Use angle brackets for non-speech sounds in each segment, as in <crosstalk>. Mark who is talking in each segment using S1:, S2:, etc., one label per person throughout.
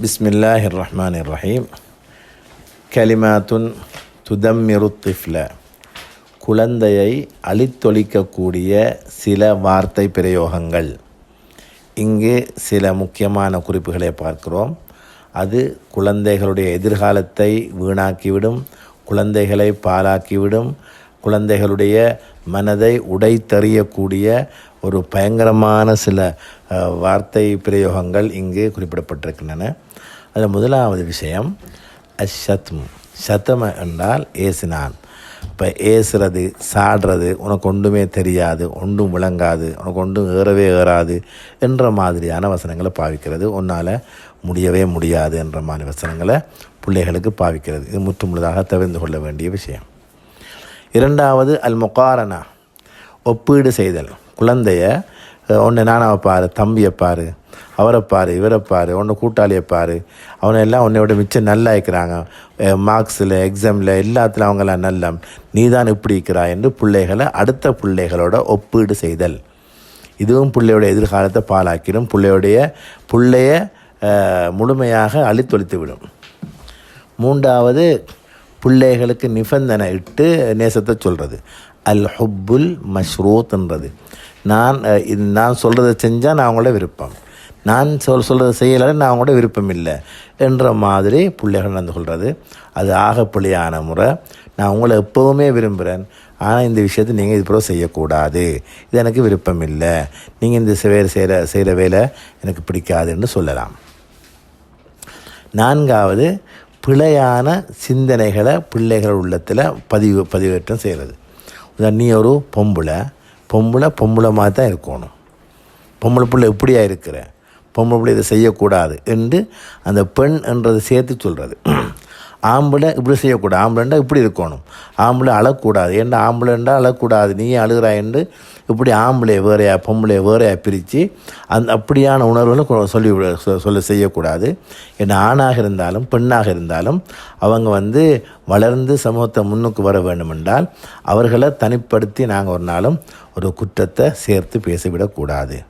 S1: பிஸ்மில்லாஹிர் ரஹ்மான் ரஹீம் கலிமாத்துன் துதம்மிரு திஃப்ல குழந்தையை அழித்தொழிக்கக்கூடிய சில வார்த்தை பிரயோகங்கள். இங்கு சில முக்கியமான குறிப்புகளை பார்க்கிறோம். அது குழந்தைகளுடைய எதிர்காலத்தை வீணாக்கிவிடும் குழந்தைகளை பாலாக்கிவிடும் குழந்தைகளுடைய மனதை உடைத்தறியக்கூடிய ஒரு பயங்கரமான சில வார்த்தை பிரயோகங்கள் இங்கு குறிப்பிடப்பட்டிருக்கின்றன. அதில் முதலாவது விஷயம் அஷத்ம் சத்தம என்றால் ஏசினான். இப்போ ஏசுறது சாடுறது உனக்கு ஒன்றுமே தெரியாது ஒன்றும் விளங்காது உனக்கு ஒன்றும் ஏறவே ஏறாது என்ற மாதிரியான வசனங்களை பாவிக்கிறது. உன்னால் முடியவே முடியாது என்ற மாதிரி வசனங்களை பிள்ளைகளுக்கு பாவிக்கிறது. இது முற்றுமுழுதாக தவிர்த்து கொள்ள வேண்டிய விஷயம். இரண்டாவது அல் முகாரனா ஒப்பீடு செய்தல். குழந்தைய ஒன்று நானாவை பாரு தம்பியை பாரு அவரை பாரு இவரை பாரு ஒன்று கூட்டாளியை பாரு. அவனை எல்லாம் உன்னை விட மிச்சம் நல்லா இருக்கிறாங்க. மார்க்ஸில் எக்ஸாமில் எல்லாத்துலையும் அவங்களாம் நல்ல. நீ தான் இப்படி இருக்கிறாய் என்று பிள்ளைகளை அடுத்த பிள்ளைகளோட ஒப்பீடு செய்தல். இதுவும் பிள்ளையோடைய எதிர்காலத்தை பாழாக்கிடும். பிள்ளையுடைய பிள்ளைய முழுமையாக அழித்தொழித்து விடும் மூன்றாவது பிள்ளைகளுக்கு நிபந்தனை இட்டு நேசத்தை சொல்கிறது அல் ஹுப்புல் மஷ்ரூத்ன்றது நான் இது நான் சொல்கிறத செஞ்சால் நான் அவங்களோட விருப்பம் நான் சொல் சொல்கிறத செய்யலை நான் அவங்களோட விருப்பம் இல்லை என்ற மாதிரி பிள்ளைகள் நடந்து கொள்வது அது ஆகப்பிள்ளையான முறை. நான் உங்களை எப்போவுமே விரும்புகிறேன் ஆனால் இந்த விஷயத்தை நீங்கள் இது செய்யக்கூடாது. இது எனக்கு விருப்பம் இல்லை நீங்கள் இந்த வேலை செய்கிற செய்கிற வேலை எனக்கு பிடிக்காதுன்னு சொல்லலாம். நான்காவது பிழையான சிந்தனைகளை பிள்ளைகள் உள்ளத்தில் பதிவு பதிவேற்றம் செய்கிறது நீ ஒரு பொம்பளை. பொம்பளை பொம்பளை மாதிரி தான் இருக்கணும். பொம்பளை பிள்ளை எப்படியா இருக்கிற? பொம்பளை பிள்ளை இதை செய்யக்கூடாது என்று அந்த பெண் என்றதை சேர்த்து சொல்கிறது ஆம்பளை இப்படி செய்யக்கூடாது. ஆம்பளைண்டா இப்படி இருக்கணும். ஆம்பளை அழக்கூடாது. ஏன்டா ஆம்பளைண்டா அழக்கூடாது. நீ அழுகிறாய் என்று இப்படி ஆம்பளை வேறையா பொம்பளை வேறையா பிரித்து அந்த அப்படியான உணர்வுகளை கொ- சொல்லி சொ- சொல்ல செய்யக்கூடாது. என்ன ஆணாக இருந்தாலும் பெண்ணாக இருந்தாலும் அவங்க வந்து வளர்ந்து சமூகத்தை முன்னுக்கு வர வேண்டுமென்றால் அவர்களை தனிப்படுத்தி நாங்கள் ஒரு நாளும் ஒரு குற்றத்தை சேர்த்து பேசிவிடக்கூடாது.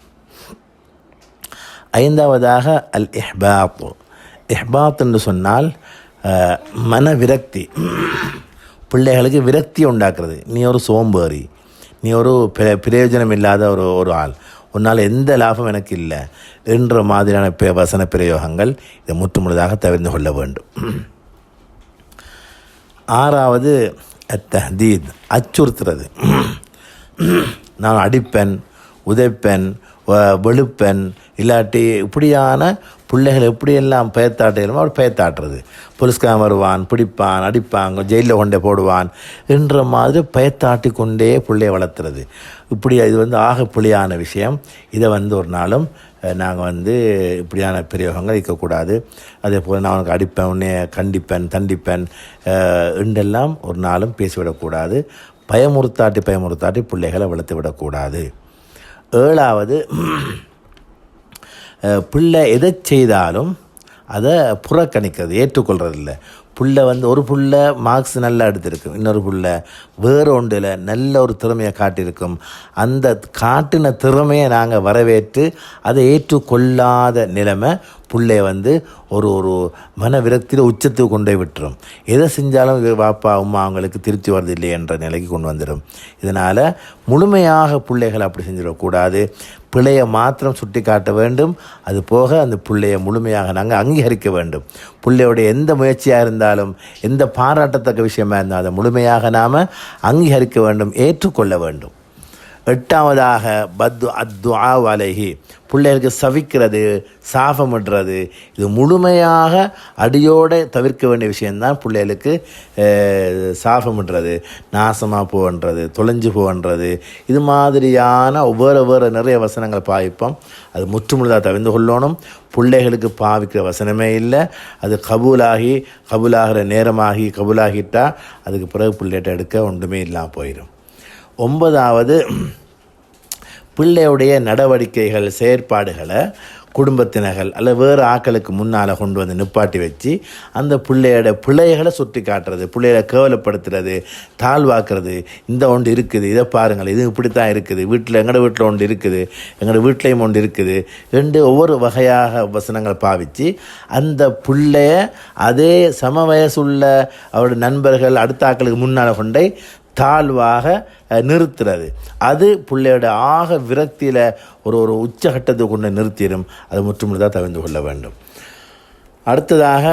S1: ஐந்தாவதாக அல் இஹ்பாத் இஹ்பாத் என்று சொன்னால் மன விரக்தி பிள்ளைகளுக்கு விரக்தி உண்டாக்குறது. நீ ஒரு சோம்பேறி. நீ ஒரு பிர- பிரயோஜனம் இல்லாத ஒரு ஒரு ஆள். உன்னால் எந்த லாபம் எனக்கு இல்லை. என்ற மாதிரியான பே வசன பிரயோகங்கள் இதை முற்றுமுழுதாக தவிர்த்து கொள்ள வேண்டும். ஆறாவது தஹதீத் அச்சுறுத்துறது. நான் அடிப்பேன் உதைப்பேன் வெளுப்பெண் இல்லாட்டி இப்படியான பிள்ளைகள் எப்படியெல்லாம் பயத்தாட்டுகிறோமோ அவர் பயத்தாட்டுறது போலீஸ்காரன் வருவான் பிடிப்பான் அடிப்பாங்க ஜெயிலில் கொண்டே போடுவான் என்ற மாதிரி பயத்தாட்டி கொண்டே பிள்ளையை வளர்த்துறது. இப்படி இது வந்து ஆக பிள்ளையான விஷயம். இதை வந்து ஒரு நாளும் நாங்கள் வந்து இப்படியான பிரயோகங்கள் இருக்கக்கூடாது. அதே போல் நான் உனக்கு அடிப்பேன் உன்னை கண்டிப்பேன் தண்டிப்பேன் என்றெல்லாம் ஒரு நாளும் பேசிவிடக்கூடாது. பயமுறுத்தாட்டி பயமுறுத்தாட்டி பிள்ளைகளை வளர்த்து விடக்கூடாது ஏழாவது <clears throat> பிள்ளை எதை செய்தாலும் அதை புறக்கணிக்கிறது ஏற்றுக்கொள்கிறதில்ல புள்ள வந்து ஒரு புள்ள மார்க்ஸ் நல்லா எடுத்திருக்கும் இன்னொரு புள்ள வேறு ஒன்றில் நல்ல ஒரு திறமையை காட்டியிருக்கும். அந்த காட்டின திறமையை நாங்கள் வரவேற்று அதை ஏற்றுக்கொள்ளாத நிலைமை புள்ளைய வந்து ஒரு ஒரு மன விரக்தியில் உச்சத்துக்கு கொண்டு போய் விட்டுரும். எதை செஞ்சாலும் பாப்பா வாப்பா அம்மா அவங்களுக்கு திருப்தி வருது இல்லை என்ற நிலைக்கு கொண்டு வந்துடும் இதனால் முழுமையாக பிள்ளைகள் அப்படி செஞ்சிடக்கூடாது. பிள்ளையை மாத்திரம் சுட்டி காட்ட வேண்டும். அது போக அந்த பிள்ளையை முழுமையாக நாங்கள் அங்கீகரிக்க வேண்டும். பிள்ளையோடைய எந்த முயற்சியாக இருந்தாலும் எந்த பாராட்டத்தக்க விஷயமாக இருந்தாலும் அதை முழுமையாக நாம் அங்கீகரிக்க வேண்டும் ஏற்றுக்கொள்ள வேண்டும். எட்டாவதாக பத்து அத்து வலகி பிள்ளைகளுக்கு சவிக்கிறது சாபமிடுறது இது முழுமையாக அடியோடு தவிர்க்க வேண்டிய விஷயந்தான் பிள்ளைகளுக்கு சாபமிடுறது நாசமாக போகன்றது தொலைஞ்சு போகன்றது. இது மாதிரியான ஒவ்வொரு வேறு நிறைய வசனங்கள் பாவிப்போம். அது முற்றுமுழுதாக தவிர்ந்து கொள்ளணும். பிள்ளைகளுக்கு பாவிக்கிற வசனமே இல்லை. அது கபூலாகி கபூலாகிற நேரமாகி கபூலாகிட்டால் அதுக்கு பிறகு பிள்ளைகிட்ட எடுக்க ஒன்றுமே இல்லாமல் போயிடும் ஒன்பதாவது பிள்ளையுடைய நடவடிக்கைகள் செயற்பாடுகளை குடும்பத்தினர்கள் அல்ல வேறு ஆக்களுக்கு முன்னால் கொண்டு வந்து நிப்பாட்டி வச்சு அந்த பிள்ளையோட பிள்ளைகளை சுட்டி காட்டுறது பிள்ளைகளை கேவலப்படுத்துறது தாழ்வாக்குறது இந்த ஒன்று இருக்குது இதை பாருங்கள் இது இப்படி தான் இருக்குது வீட்டில் எங்களோட வீட்டில் ஒன்று இருக்குது எங்களோட வீட்லேயும் ஒன்று இருக்குது ரெண்டு ஒவ்வொரு வகையாக வசனங்களை பாவித்து அந்த பிள்ளைய அதே சம வயசுள்ள அவருடைய நண்பர்கள் அடுத்த ஆக்களுக்கு முன்னால் கொண்டே தாழ்வாக நிறுத்துறது. அது பிள்ளையோட ஆக விரக்தியில் ஒரு ஒரு உச்சகட்டத்தை கொண்டு நிறுத்திடும் அது முற்றுமுழுதாக தவிர்த்து கொள்ள வேண்டும். அடுத்ததாக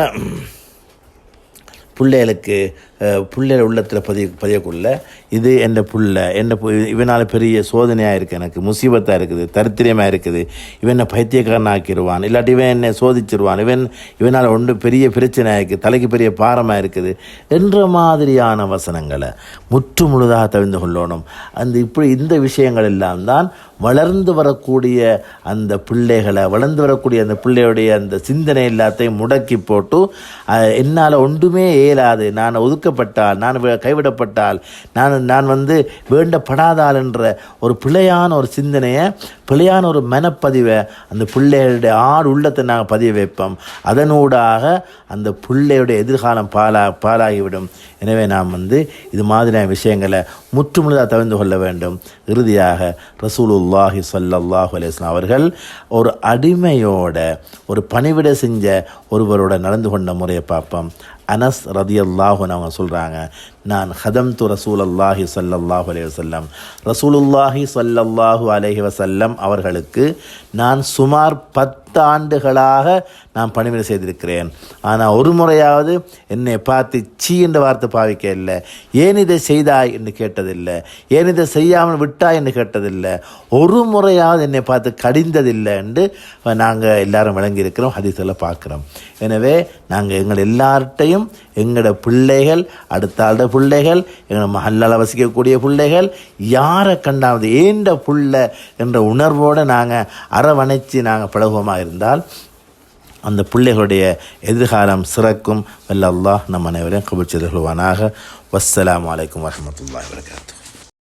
S1: பிள்ளைகளுக்கு பிள்ளைகள் உள்ளத்தில் பதிய பதியக்குள்ள இது என் பிள்ளை என்ன இவனால் பெரிய சோதனையாக இருக்குது எனக்கு முசீபத்தாக இருக்குது தரித்திரியமாக இருக்குது இவன் என்ன பைத்தியக்காரன் ஆக்கிடுவான் இல்லாட்டி இவன் என்னை சோதிச்சிருவான் இவன் இவனால் ஒன்று பெரிய பிரச்சனையாக இருக்குது தலைக்கு பெரிய பாரமாக இருக்குது என்ற மாதிரியான வசனங்களை முற்று முழுதாக தவிர்த்து கொள்ளணும். அந்த இப்படி இந்த விஷயங்கள் எல்லாம் தான் வளர்ந்து வரக்கூடிய அந்த பிள்ளைகளை வளர்ந்து வரக்கூடிய அந்த பிள்ளையுடைய அந்த சிந்தனை எல்லாத்தையும் முடக்கி போட்டு என்னால் ஒன்றுமே இயலாது நான் ஒதுக்க ஒதுக்கப்பட்டால் நான் கைவிடப்பட்டால் நான் நான் வந்து வேண்டப்படாதால் என்ற ஒரு பிழையான ஒரு சிந்தனையை பிழையான ஒரு மனப்பதிவை அந்த பிள்ளைகளுடைய ஆடு உள்ளத்தை நாங்கள் பதிய வைப்போம். அதனூடாக அந்த பிள்ளையுடைய எதிர்காலம் பாலா பாலாகிவிடும் எனவே நாம் வந்து இது மாதிரியான விஷயங்களை முற்றுமுழுதாக தவிர்த்து கொள்ள வேண்டும். இறுதியாக ரசூலுல்லாஹி ஸல்லல்லாஹு அலேஸ்லாம் அவர்கள் ஒரு அடிமையோட ஒரு பணிவிட செஞ்ச ஒருவரோட நடந்து கொண்ட முறையை பார்ப்போம். அனஸ் ரதியல்லாஹுன்னு அவங்க சொல்கிறாங்க நான் ஹதம் து ரசூலல்லாஹி ஸல்லல்லாஹு அலைய வசல்லம் ரசூலுல்லாஹி ஸல்லல்லாஹு அலைஹி வசல்லம் அவர்களுக்கு நான் சுமார் பத்து ஆண்டுகளாக நான் பணிவிடை செய்திருக்கிறேன். ஆனால் ஒரு முறையாவது என்னை பார்த்து சீ என்ற வார்த்தை பாவிக்க இல்லை. ஏன் இதை செய்தாய்? என்று கேட்டதில்லை. ஏன் இதை செய்யாமல் விட்டாய்? என்று கேட்டதில்லை. ஒரு முறையாவது என்னை பார்த்து கடிந்ததில்லை என்று நாங்கள் எல்லாரும் விளங்கியிருக்கிறோம் ஹதீஸில் பார்க்குறோம். எனவே நாங்கள் எங்கள் எல்லார்ட்டையும் எங்களோட பிள்ளைகள் அடுத்த ஆளோட பிள்ளைகள் எங்கள் மகல்லால் வசிக்கக்கூடிய பிள்ளைகள் யாரை கண்டாவது ஏண்ட புள்ள? என்ற உணர்வோடு நாங்கள் அரவணைச்சு நாங்கள் பழகுவோமா இருந்தால் அந்த பிள்ளைகளுடைய எதிர்காலம் சிறக்கும். வல்ல அல்லாஹ் நம் அனைவரையும் கபில் செய்து கொள்வானாக. வஸ்ஸலாமு அலைக்கும் வரஹ்மத்துல்லாஹி வபரகாத்துஹு.